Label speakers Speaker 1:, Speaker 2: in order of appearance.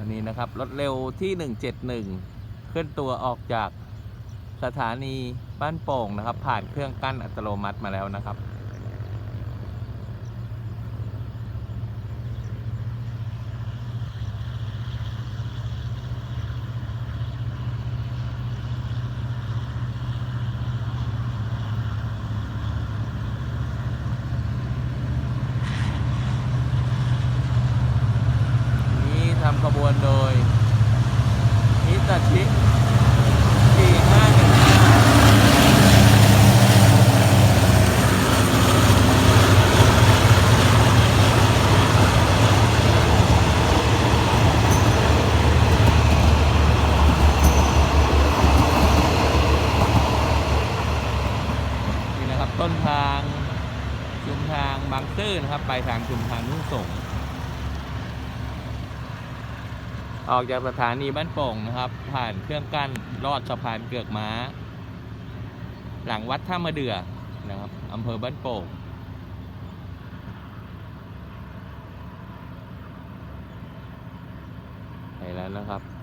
Speaker 1: อันนี้นะครับ รถเร็วที่ 171 เคลื่อนตัวออกจากสถานีบ้านโป่งนะครับ ผ่านเครื่องกั้นอัตโนมัติมาแล้วนะครับ นี้ทำขบวนโดยฮิตาชิ4515นี่นะครับต้นทางชุมทางบางซื่อนะครับ ไปทางชุมทางนุ่งสง ออกจากสถานีบ้านโป่งนะครับ ผ่านเครื่องกั้นลอดสะพานเกือกม้า หลังวัดท่ามะเดือนะครับอำเภอบ้านโป่งไปแล้วนะครับ